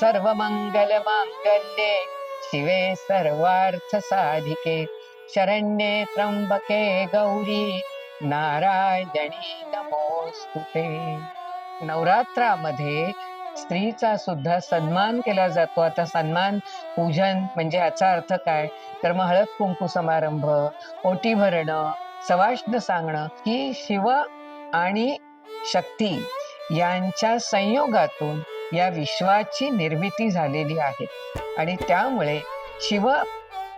सर्वमङ्गलमाङ्गल्ये शिवे सर्वार्थ साधिके शरण्ये त्र्यंबके गौरी नारायणी नमोस्तुते नवरात्रामध्ये स्त्रीचा सुद्धा सन्मान केला जातो. आता सन्मान पूजन म्हणजे याचा अर्थ काय? तर मग हळद कुंकू समारंभ ओटी भरणं सवाष्ण सांगणं ही शिव आणि शक्ती यांच्या संयोगातून या विश्वाची निर्मिती झालेली आहे. आणि त्यामुळे शिव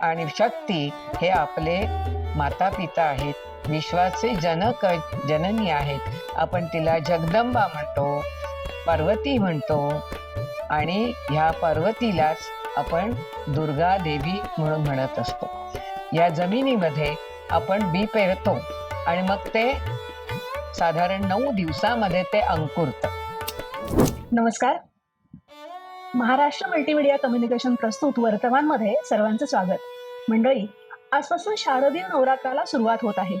आणि शक्ती हे आपले माता पिता आहेत. विश्वाचे जनक जननी आहेत. आपण तिला जगदंबा म्हणतो पार्वती म्हणतो आणि ह्या पार्वतीलाच आपण दुर्गा देवी म्हणून म्हणत असतो. या जमिनीमध्ये आपण बी पेरतो आणि मग ते साधारण नऊ दिवसामध्ये ते अंकुरतं. नमस्कार. महाराष्ट्र मल्टीमीडिया कम्युनिकेशन प्रस्तुत वर्तमानमध्ये सर्वांचं स्वागत. मंडळी आजपासून शारदीय नवरात्राला सुरुवात होत आहे.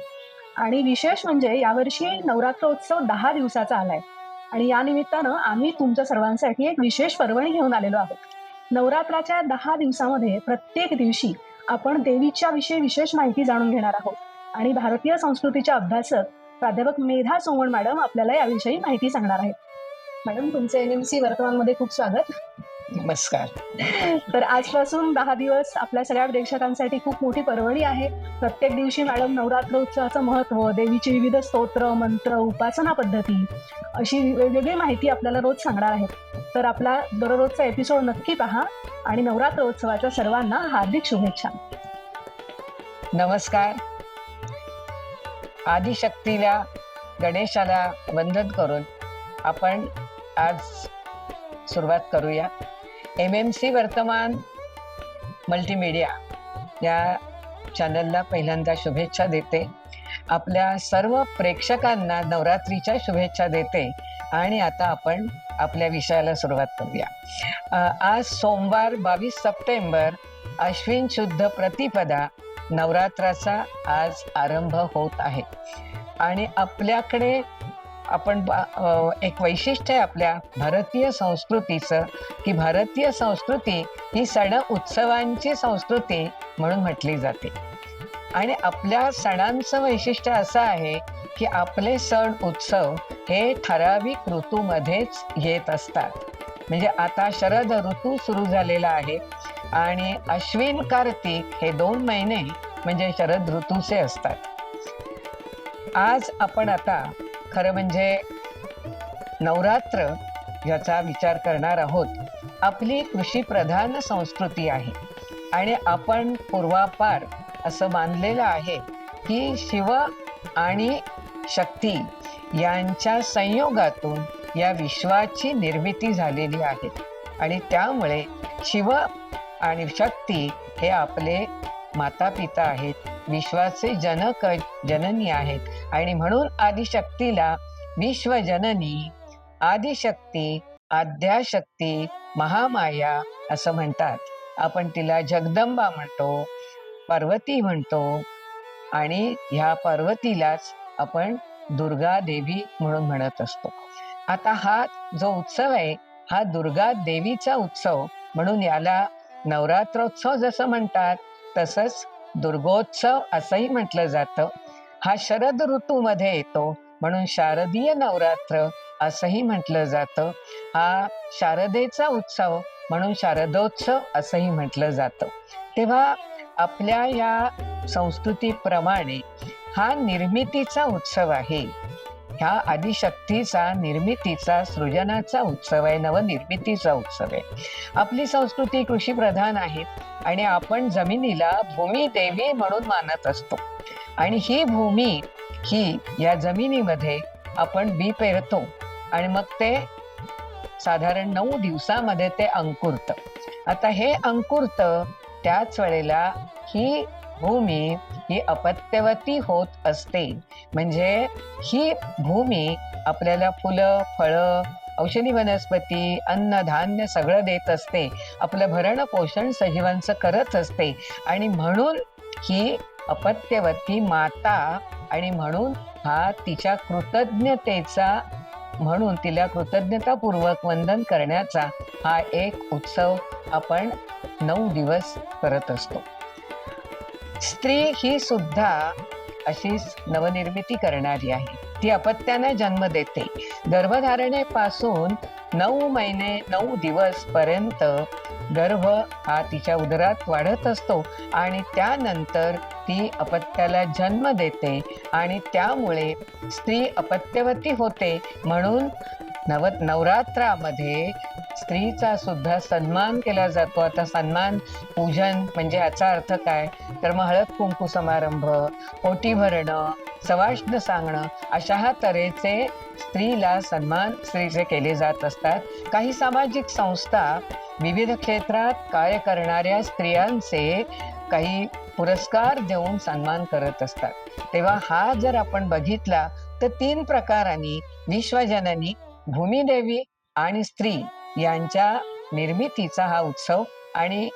आणि विशेष म्हणजे यावर्षी नवरात्रोत्सव दहा दिवसाचा आलाय. आणि या निमित्तानं आम्ही तुमच्या सर्वांसाठी एक विशेष पर्वणी घेऊन आलेलो आहोत. नवरात्राच्या दहा दिवसामध्ये प्रत्येक दिवशी आपण देवीच्या विषयी विशेष माहिती जाणून घेणार आहोत. आणि भारतीय संस्कृतीच्या अभ्यासक प्राध्यापक मेधा सोमण मॅडम आपल्याला याविषयी माहिती सांगणार आहेत. मॅडम तुमचं एन एम सी वर्तमानमध्ये खूप स्वागत. नमस्कार. तर आजपासून दहा दिवस आपल्या सगळ्या प्रेक्षकांसाठी खूप मोठी पर्वणी आहे. प्रत्येक दिवशी मॅडम नवरात्र उत्सवाचं महत्त्व देवीची विविध स्तोत्र मंत्र उपासना पद्धती अशी वेगवेगळी माहिती आपल्याला रोज सांगणार आहेत तर आपला दररोजचा एपिसोड नक्की पहा आणि नवरात्र उत्सवाच्या सर्वांना हार्दिक शुभेच्छा. नमस्कार. आदिशक्तीला गणेशाला वंदन करून आपण आज सुरुवात करूया. एम एम सी वर्तमान मल्टीमीडिया या चॅनलला पहिल्यांदा शुभेच्छा देते. आपल्या सर्व प्रेक्षकांना नवरात्रीच्या शुभेच्छा देते आणि आता आपण आपल्या विषयाला सुरुवात करूया. आज सोमवार बावीस सप्टेंबर अश्विन शुद्ध प्रतिपदा नवरात्राचा आज आरंभ होत आहे. आणि आपल्याकडे आपण एक वैशिष्ट्य आहे आपल्या भारतीय संस्कृतीचं की भारतीय संस्कृती ही सण उत्सवांची संस्कृती म्हणून म्हटली जाते. आणि आपल्या सणांचं वैशिष्ट्य असं आहे की आपले सण उत्सव हे ठराविक ऋतूमध्येच येत असतात. म्हणजे आता शरद ऋतू सुरू झालेला आहे आणि अश्विन कार्तिक हे दोन महिने म्हणजे शरद ऋतूचे असतात. आज आपण आता खरं म्हणजे नवरात्र याचा विचार करणार आहोत. आपली कृषीप्रधान संस्कृती आहे. आणि आपण पूर्वापार असं मानलेलं आहे की शिव आणि शक्ती यांच्या संयोगातून या विश्वाची निर्मिती झालेली आहे. आणि त्यामुळे शिव आणि शक्ती हे आपले माता पिता आहेत. विश्वाचे जनक जननी आहेत. आणि म्हणून आदिशक्तीला विश्वजननी आदिशक्ती आद्याशक्ती महामाया असं म्हणतात. आपण तिला जगदंबा म्हणतो पार्वती म्हणतो आणि ह्या पार्वतीलाच आपण दुर्गा देवी म्हणून म्हणत असतो. आता हा जो उत्सव आहे हा दुर्गा देवीचा उत्सव म्हणून याला नवरात्रोत्सव जसं म्हणतात तसंच दुर्गोत्सव असंही म्हटलं जातं. हा शरद ऋतूमध्ये येतो. म्हणून शारदीय नवरात्र असंही म्हटलं जातं. हा शारदेचा उत्सव म्हणून शारदोत्सव असंही म्हटलं जातं. तेव्हा आपल्या या संस्कृतीप्रमाणे हा निर्मितीचा उत्सव आहे. ह्या आदिशक्तीचा निर्मितीचा सृजनाचा उत्सव आहे नवनिर्मितीचा उत्सव आहे. आपली संस्कृती कृषी प्रधान आहे आणि आपण जमिनीला भूमी देवी म्हणून मानत असतो. आणि ही भूमी ही या जमिनीमध्ये आपण बी पेरतो. आणि मग ते साधारण नऊ दिवसामध्ये ते अंकुरतं. आता हे अंकुरतं त्याच वेळेला ही भूमी ही अपत्यवती होत असते. म्हणजे ही भूमी आपल्याला फुलं फळं औषधी वनस्पती अन्न धान्य सगळं देत असते. आपलं भरण पोषण सजीवांचं करत असते. आणि म्हणून ही अपत्यवती माता आणि म्हणून हा तिच्या कृतज्ञतेचा म्हणून तिला कृतज्ञतापूर्वक वंदन करण्याचा हा एक उत्सव आपण नऊ दिवस करत असतो. स्त्री ही सुद्धा अशीच नवनिर्मिती करणारी आहे. ती अपत्याने जन्म देते. गर्भधारणेपासून नऊ महिने नऊ दिवस पर्यंत गर्भ हा तिच्या उदरात वाढत असतो आणि त्यानंतर ती अपत्याला जन्म देते आणि त्यामुळे स्त्री अपत्यवती होते. म्हणून नव नवरात्रामध्ये स्त्रीचा सुद्धा सन्मान केला जातो. आता सन्मान पूजन म्हणजे याचा अर्थ काय? तर मग हळद कुंकू समारंभ पोटी भरणं सवाष्ण सांगणं अशा तऱ्हेचे स्त्रीला सन्मान स्त्रीचे केले जात असतात. काही सामाजिक संस्था विविध क्षेत्रात कार्य करणाऱ्या स्त्रियांचे काही पुरस्कार देऊन सन्मान करत असतात. तेव्हा हा जर आपण बघितला तर तीन प्रकारांनी विश्वजननी भूमिदेवी आणि स्त्री यांच्या निर्मितीचा हा उत्सव आणि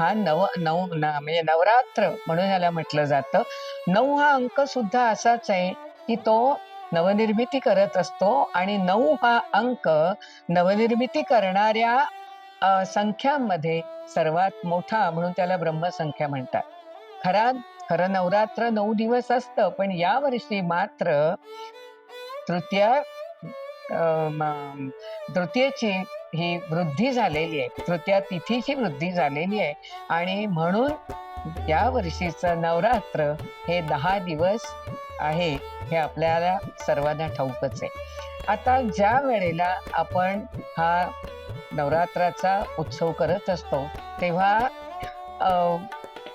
हा नव नऊ न- म्हणजे नवरात्र म्हणून याला म्हटलं जातं. नऊ हा अंक सुद्धा असाच आहे की तो नवनिर्मिती करत असतो आणि नऊ हा अंक नवनिर्मिती करणाऱ्या संख्यांमध्ये सर्वात मोठा म्हणून त्याला ब्रह्मसंख्या म्हणतात. खरा खरं नवरात्र नऊ दिवस असतं पण या वर्षी मात्र तृतीया तृतीयेची ही वृद्धी झालेली आहे. तृतीया तिथीची वृद्धी झालेली आहे. आणि म्हणून या वर्षीचं नवरात्र हे दहा दिवस आहे हे आपल्याला सर्वांना ठाऊकच आहे. आता ज्या वेळेला आपण हा नवरात्राचा उत्सव करत असतो तेव्हा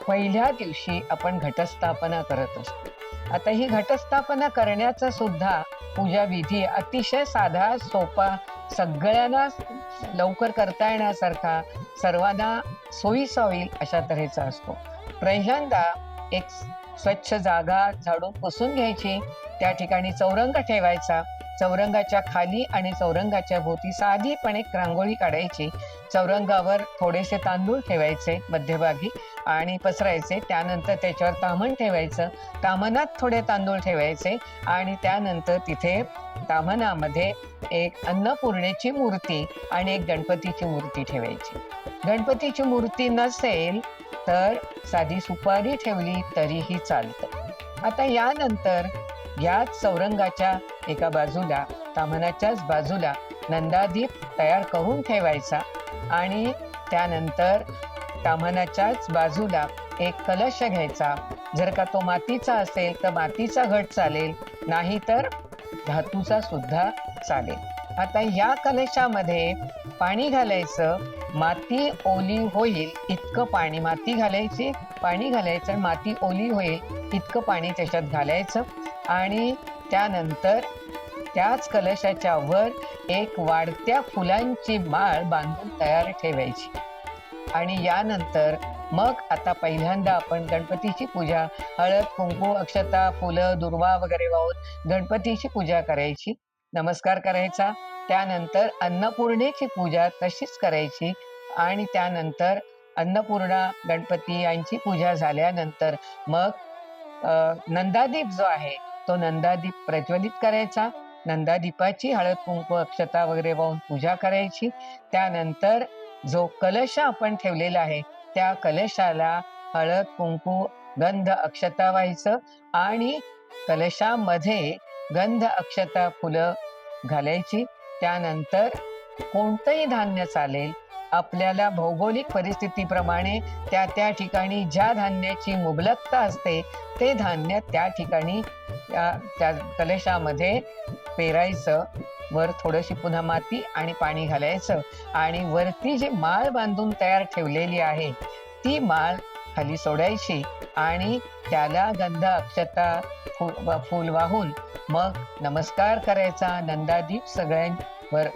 पहिल्या दिवशी आपण घटस्थापना करत असतो. आता ही घटस्थापना करण्याचा सुद्धा पूजा विधी अतिशय साधा सोपा सगळ्यांना लवकर करता येण्यासारखा सर्वांना सोयीसा होईल अशा तऱ्हेचा असतो. पहिल्यांदा एक स्वच्छ जागा झाडून पुसून घ्यायची त्या ठिकाणी चौरंग ठेवायचा चौरंगाच्या खाली आणि चौरंगाच्या भोवती साधीपणे एक रांगोळी काढायची. चौरंगावर थोडेसे तांदूळ ठेवायचे मध्यभागी आणि पसरायचे. त्यानंतर त्याच्यावर तामण ठेवायचं. तामणात थोडे तांदूळ ठेवायचे आणि त्यानंतर तिथे तामणामध्ये एक अन्नपूर्णेची मूर्ती आणि एक गणपतीची मूर्ती ठेवायची. गणपतीची मूर्ती नसेल तर साधी सुपारी ठेवली तरीही चालतं. आता यानंतर याच चौरंगाच्या एका बाजूला तामणाच्याच बाजूला नंदादीप तयार करून ठेवायचा आणि त्यानंतर तामणाच्याच बाजूला एक कलश घ्यायचा. जर का तो मातीचा असेल तर मातीचा घट चालेल नाही तर धातूचा सुद्धा चालेल. आता या कलशामध्ये पाणी घालायचं माती ओली होईल इतकं पाणी माती घालायची पाणी घालायचं माती ओली होईल इतकं पाणी त्याच्यात घालायचं. आणि त्यानंतर त्याच कलशाच्या वर एक वाढत्या फुलांची माळ बांधून तयार ठेवायची. आणि यानंतर मग आता पहिल्यांदा आपण गणपतीची पूजा हळद कुंकू अक्षता फुलं दुर्वा वगैरे वाहून गणपतीची पूजा करायची. नमस्कार करायचा. त्यानंतर अन्नपूर्णेची पूजा तशीच करायची. आणि त्यानंतर अन्नपूर्णा गणपती यांची पूजा झाल्यानंतर मग नंदादीप जो आहे तो नंदादीप प्रज्वलित करायचा. नंदादीपाची हळद कुंकू अक्षता वगैरे वाहून पूजा करायची. त्यानंतर जो कलश आपण ठेवलेला आहे त्या कलशाला हळद कुंकू गंध अक्षता व्हायचं आणि कलशामध्ये गंध अक्षता फुलं घालायची. त्यानंतर कोणतंही धान्य चालेल आपल्याला भौगोलिक परिस्थितीप्रमाणे त्या त्या ठिकाणी ज्या धान्याची मुबलकता असते ते धान्य त्या ठिकाणी त्या कलशामध्ये पेरायचं. वर थोडीशी पुन्हा माती आणि पाणी घालायचं. आणि वरती जी माळ बांधून तयार ठेवलेली आहे ती माळ खाली सोडायची आणि त्याला गंध अक्षता फुल फूल वाहून मग नमस्कार करायचा. नंदादीप सगळ्यां वर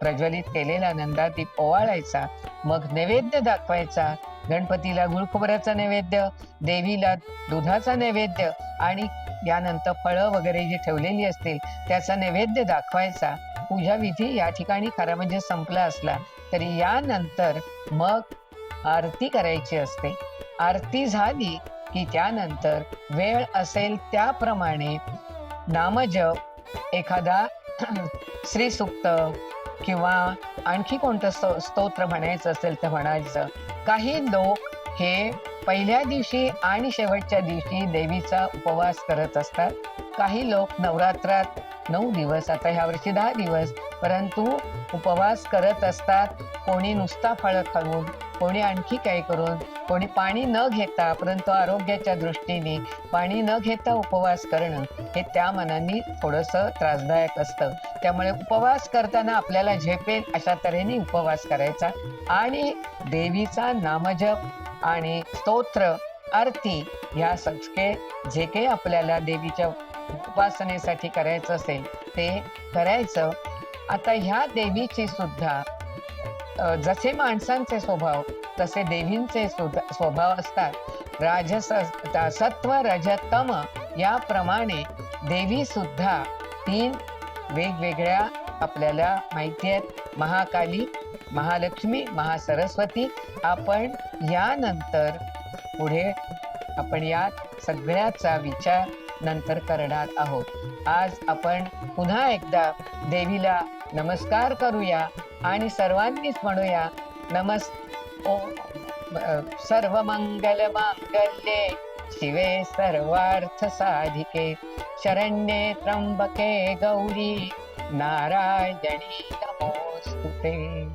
प्रज्वलित केलेला नंदादीप ओवाळायचा मग नैवेद्य दाखवायचा. गणपतीला गुळखोबऱ्याचा नैवेद्य देवीला दुधाचा नैवेद्य आणि यानंतर फळं वगैरे जी ठेवलेली असतील त्याचा नैवेद्य दाखवायचा. पूजा विधी या ठिकाणी खरा म्हणजे संपला असला तरी यानंतर मग आरती करायची असते. आरती झाली की त्यानंतर वेळ असेल त्याप्रमाणे नामजप एखादा श्री सुक्त किंवा आणखी कोणतं स्तो स्तोत्र म्हणायचं असेल तर म्हणायचं काही लोक हे पहिल्या दिवशी आणि शेवटच्या दिवशी देवीचा उपवास करत असतात. काही लोक नवरात्रात नऊ दिवस आता ह्या वर्षी दहा दिवस परंतु उपवास करत असतात. कोणी नुसता फळ खाऊन कोणी आणखी काय करून कोणी पाणी न घेता परंतु आरोग्याच्या दृष्टीने पाणी न घेता उपवास करणं हे त्या मनाने थोडंसं त्रासदायक असतं. त्यामुळे उपवास करताना आपल्याला झेपेल अशा तऱ्हेने उपवास करायचा. आणि देवीचा नामजप आणि स्तोत्र आरती ह्या सचके जे काही आपल्याला देवीच्या उपासनेसाठी करायचं असेल ते करायचं. आता ह्या देवीची सुद्धा जसे माणसांचे स्वभाव तसे देवींचे स्वभाव असतात. राजस सत्व रजतम याप्रमाणे देवी सुद्धा तीन वेगवेगळ्या आपल्याला माहिती आहेत. महाकाली महालक्ष्मी महासरस्वती. आपण यानंतर पुढे आपण या सगळ्याचा विचार नंतर करणार आहोत. आज आपण पुन्हा एकदा देवीला नमस्कार करूया. आणि सर्वांनीच म्हणूया नमस् ओ अ, सर्वमंगल मांगल्ये शिवे सर्वार्थ साधिके शरण्ये त्र्यंबके गौरी. नारायणी नमोस्तुते.